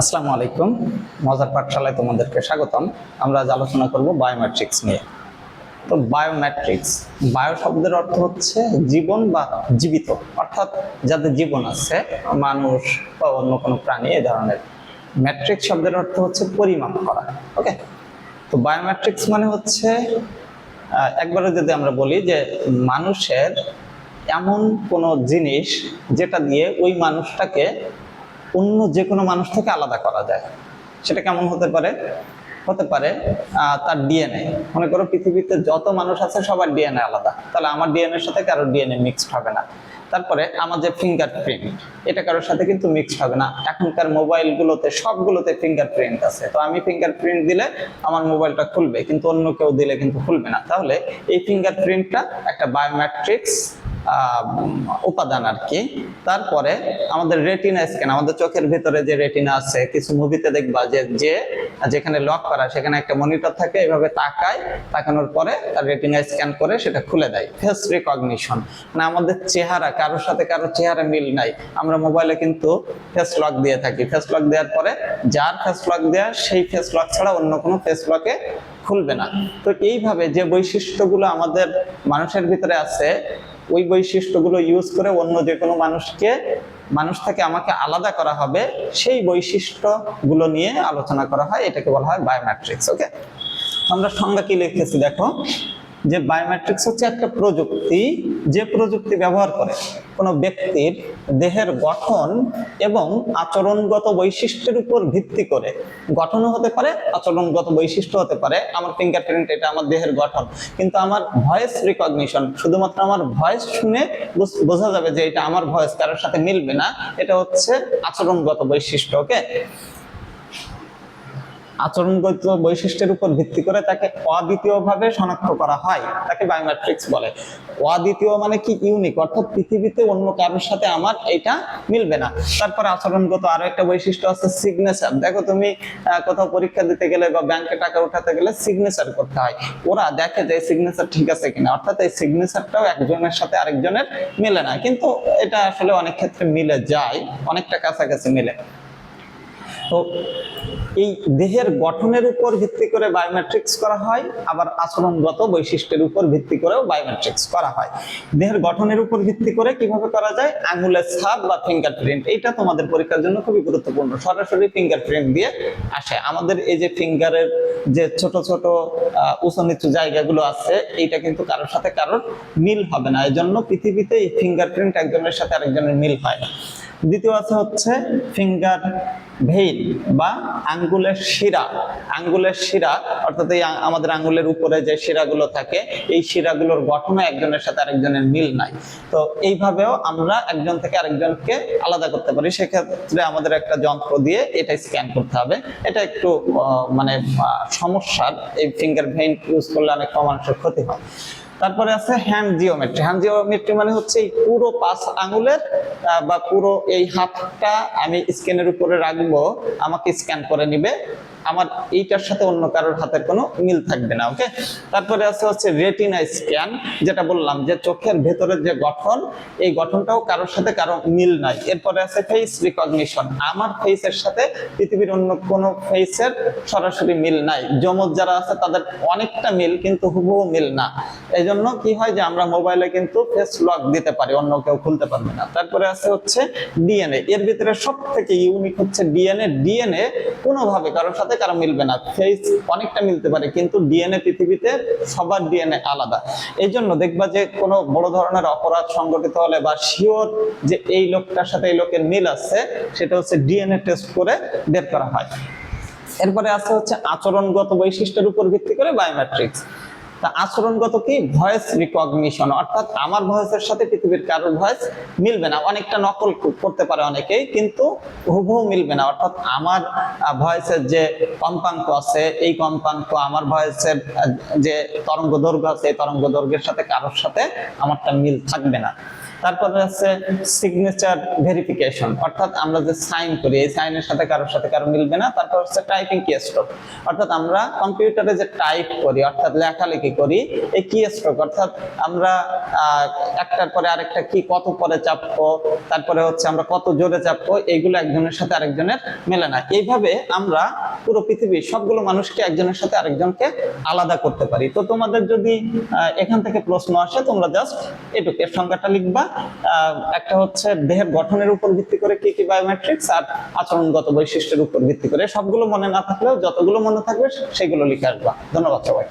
আসসালামু আলাইকুম। মজার পাঠশালায় তোমাদেরকে স্বাগতম। আমরা আজ আলোচনা করব বায়োমেট্রিক্স নিয়ে। তো বায়োমেট্রিক্স বায়ো শব্দের অর্থ হচ্ছে জীবন বা জীবিত। অর্থাৎ যাদের জীবন আছে, মানুষ বা অন্য কোনো প্রাণী, এ ধরনের। ম্যাট্রিক্স শব্দের অর্থ হচ্ছে পরিমাপ করা ওকে তো বায়োমেট্রিক্স মানে হচ্ছে একবারে যদি আমরা বলি যে মানুষের এমন কোনো জিনিস যেটা দিয়ে ওই মানুষটাকে অন্য যে কোনো মানুষ থেকে আলাদা করা যায়। সেটা কেমন হতে পারে? হতে পারে তার ডিএনএ। মনে করো পৃথিবীতে যত মানুষ আছে, সবার ডিএনএ আলাদা। তাহলে আমার ডিএনএর সাথে কারও ডিএনএ মিক্সড হবে না। তারপরে আমার যে ফিঙ্গারপ্রিন্ট এটা কারোর সাথে কিন্তু মিক্সড হবে না। এখনকার মোবাইলগুলোতে সবগুলোতে ফিঙ্গারপ্রিন্ট আছে। তো আমি ফিঙ্গারপ্রিন্ট দিলে আমার মোবাইলটা খুলবে, কিন্তু অন্য কেউ দিলে কিন্তু খুলবে না। তাহলে এই ফিঙ্গারপ্রিন্টটা একটা বায়োমেট্রিক্স উপাদান আর কি। তারপরে আমাদের রেটিনা স্ক্যান আমাদের চোখের ভিতরে যে রেটিনা আছে, কিছু মুভিতে দেখবা যে যে যেখানে লক করা, সেখানে একটা মনিটর থাকে, এভাবে তাকায়, তাকানোর পরে তার রেটিনা স্ক্যান করে সেটা খুলে দেয়। ফেস রিকগনিশন মানে আমাদের চেহারা, কারোর সাথে কারোর চেহারা মিল নাই। আমরা মোবাইলে কিন্তু ফেস লক দিয়ে থাকি। ফেস লক দেওয়ার পরে যার ফেস লক দেওয়া সেই ফেস লক ছাড়া অন্য কোনো ফেস লকে খুলবে না। তো এইভাবে যে বৈশিষ্ট্যগুলো আমাদের মানুষের ভিতরে আছে ওই বৈশিষ্ট্যগুলো ইউজ করে অন্য যে কোনো মানুষকে, মানুষ থেকে আমাকে আলাদা করা হবে, সেই বৈশিষ্ট্যগুলো নিয়ে আলোচনা করা হয়, এটাকে বলা হয় বায়োমেট্রিক্স ওকে আমরা সংজ্ঞা কি লিখেছি দেখো? যে বায়োমেট্রিক্স হচ্ছে একটা প্রযুক্তি যে প্রযুক্তি ব্যবহার করে কোনো ব্যক্তির দেহের গঠন এবং আচরণগত বৈশিষ্ট্যের উপর ভিত্তি করে। গঠনও হতে পারে, আচরণগত বৈশিষ্ট্য হতে পারে। আমার ফিঙ্গারপ্রিন্ট এটা আমার দেহের গঠন। কিন্তু আমার ভয়েস রিকগনিশন শুধুমাত্র আমার ভয়েস শুনে বোঝা যাবে যে এটা আমার ভয়েস কারোর সাথে মিলবে না। এটা হচ্ছে আচরণগত বৈশিষ্ট্য ওকে আচরণগত বৈশিষ্ট্যের উপর ভিত্তি করে তাকে অদ্বিতীয়ভাবে শনাক্ত করা হয়, তাকে বায়োমেট্রিক্স বলে। অদ্বিতীয় মানে কি ইউনিক অর্থাৎ পৃথিবীতে অন্য কারোর সাথে আমার এটা মিলবে না। তারপরে আচরণগত আরও একটা বৈশিষ্ট্য আছে সিগনেচার দেখো তুমি কোথাও পরীক্ষা দিতে গেলে বা ব্যাংকে টাকা উঠাতে গেলে সিগনেচার করতে হয়। ওরা দেখে যে সিগনেচার ঠিক আছে কিনা। অর্থাৎ এই সিগনেচারটাও একজনের সাথে আরেকজনের মিলে না। কিন্তু এটা আসলে অনেক ক্ষেত্রে মিলে যায়, অনেকটা কাছাকাছি মিলে। তো এই দেহের গঠনের উপর ভিত্তি করে বায়োমেট্রিক্স করা হয়, আবার আচরণগত বৈশিষ্ট্যের উপর ভিত্তি করেও বায়োমেট্রিক্স করা হয়। দেহের গঠনের উপর ভিত্তি করে কীভাবে করা যায়? আঙুলের ছাপ বা ফিঙ্গারপ্রিন্ট এইটা তোমাদের পরীক্ষার জন্য খুবই গুরুত্বপূর্ণ। সরাসরি ফিঙ্গারপ্রিন্ট দিয়ে আসে। আমাদের এই যে ফিঙ্গারের যে ছোট ছোট উঁচু নিচু জায়গাগুলো আছে, এইটা কিন্তু কারোর সাথে কারোর মিল হবে না। এজন্য পৃথিবীতে এই ফিঙ্গারপ্রিন্ট একজনের সাথে আরেকজনের মিল হয় না। দ্বিতীয় আছে হচ্ছে ফিঙ্গার ভেইন বা আঙ্গুলের শিরা। আঙ্গুলের শিরা, অর্থাৎ এই আমাদের আঙ্গুলের উপরে যে শিরাগুলো থাকে, এই শিরাগুলোর গঠনও একজনের সাথে আরেকজনের মিল নাই। তো এইভাবেও আমরা একজন থেকে আরেকজনকে আলাদা করতে পারি। সেক্ষেত্রে আমাদের একটা যন্ত্র দিয়ে এটা স্ক্যান করতে হবে। এটা একটু মানে সমস্যার। এই ফিঙ্গার ভেইন ইউজ করলে অনেক মানুষের ক্ষতি হয়। তারপরে আছে হ্যান্ড জিওমেট্রি হ্যান্ড জিওমেট্রি মানে হচ্ছে এই পুরো পাঁচ আঙুলের বা পুরো এই হাতটা আমি স্ক্যানের উপরে রাখব, আমাকে স্ক্যান করে নিবে। আমার এইটার সাথে অন্য কারোর হাতের কোনো মিল থাকবে না ওকে তারপরে আছে হচ্ছে রেটিনা স্ক্যান যেটা বললাম যে চোখের ভেতরের যে গঠন, এই গঠনটাও কারোর সাথে কারও মিল নাই। এরপরে আছে ফেস রিকগনিশন আমার ফেসের সাথে পৃথিবীর অন্য কোনো ফেসের সরাসরি মিল নাই। জমজ যারা আছে, তাদের অনেকটা মিল, কিন্তু হুবহু মিল না। এই জন্য কি হয় যে আমরা মোবাইলে কিন্তু ফেস লক দিতে পারি, অন্য কেউ খুলতে পারবে না। তারপরে আছে হচ্ছে ডিএনএ এর ভিতরে সব থেকে ইউনিক হচ্ছে ডিএনএ ডিএনএ কোনোভাবে কারোর সাথে কারও মিলবে না। ফেস অনেকটা মিলতে পারে, কিন্তু ডিএনএ পৃথিবীতে সবার ডিএনএ আলাদা। এই জন্য দেখবা যে কোনো বড় ধরনের অপরাধ সংগঠিত হলে বা শিওর যে এই লোকটার সাথে এই লোকের মিল আছে, সেটা হচ্ছে ডিএনএ টেস্ট করে বের করা হয়। এরপরে আছে হচ্ছে আচরণগত বৈশিষ্ট্যের উপর ভিত্তি করে বায়োমেট্রিক্স তা আচরণগত কি? ভয়েস রিকগনিশন অর্থাৎ আমার ভয়েসের সাথে পৃথিবীর কারোর ভয়েস মিলবে না। অনেকটা নকল করতে পারে অনেকেই, কিন্তু হুবহু মিলবে না। অর্থাৎ আমার ভয়েসের যে কম্পাঙ্ক আছে, এই কম্পাঙ্ক আমার ভয়েসের যে তরঙ্গ দৈর্ঘ্য আছে, এই তরঙ্গ দৈর্ঘ্যের সাথে কারোর সাথে আমারটা মিল থাকবে না। তারপরে আছে সিগনেচার ভেরিফিকেশন অর্থাৎ আমরা যে সাইন করি, এই সাইনের সাথে কারোর সাথে কারও মিলবে না, তারপর হচ্ছে টাইপিং কি স্ট্রোক অর্থাৎ আমরা কম্পিউটারে যে টাইপ করি, অর্থাৎ লেখালেখি করি, এই কি স্ট্রোক অর্থাৎ আমরা একটার পরে আরেকটা কি, কত পরে চাপবো, তারপরে হচ্ছে আমরা কত জোরে চাপবো এইগুলো একজনের সাথে আরেকজনের মেলে না। এইভাবে আমরা পুরো পৃথিবীর সবগুলো মানুষকে একজনের সাথে আরেকজনকে আলাদা করতে পারি। তো তোমাদের যদি এখান থেকে প্রশ্ন আসে, তোমরা জাস্ট এটুকু সংখ্যাটা লিখবা একটা হচ্ছে দেহের গঠনের উপর ভিত্তি করে কি কি বায়োমেট্রিক্স আর আচরণগত বৈশিষ্ট্যের উপর ভিত্তি করে সবগুলো মনে না থাকলেও যতগুলো মনে থাকবে সেগুলো লিখে আসবা। ধন্যবাদ সবাই